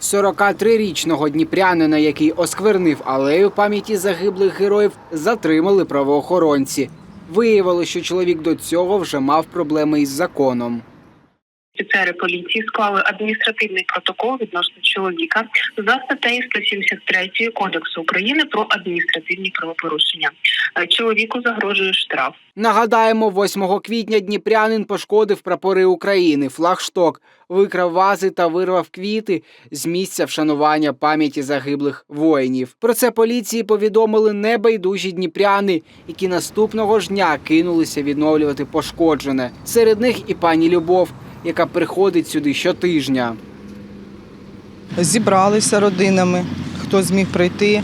43-річного дніпрянина, який осквернив алею пам'яті загиблих героїв, затримали правоохоронці. Виявилося, що чоловік до цього вже мав проблеми із законом. Офіцери поліції склали адміністративний протокол відносно чоловіка за статтею 173 Кодексу України про адміністративні правопорушення. Е, Чоловіку загрожує штраф. Нагадаємо, 8 квітня дніпрянин пошкодив прапори України, флагшток, викрав вази та вирвав квіти з місця вшанування пам'яті загиблих воїнів. Про це поліції повідомили небайдужі дніпряни, які наступного ж дня кинулися відновлювати пошкоджене. Серед них і пані Любов, яка приходить сюди щотижня. Зібралися родинами, хто зміг прийти.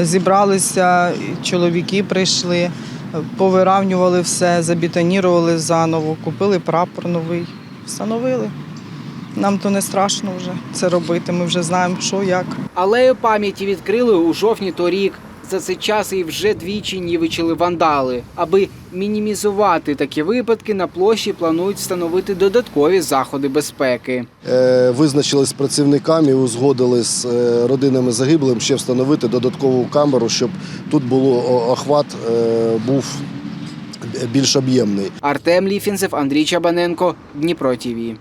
Зібралися, чоловіки прийшли, повиравнювали все, забетонірували заново, купили прапор новий, встановили. Нам то не страшно вже це робити. Ми вже знаємо, що як. Алею пам'яті відкрили у жовтні торік. За цей час її вже двічі нівечили вандали. Аби мінімізувати такі випадки, на площі планують встановити додаткові заходи безпеки. Е, Визначили з працівниками, узгодили з е, родинами загиблим ще встановити додаткову камеру, щоб тут було охват е, був більш об'ємний. Артем Ліфінцев, Андрій Чабаненко, Дніпро ТІВІ.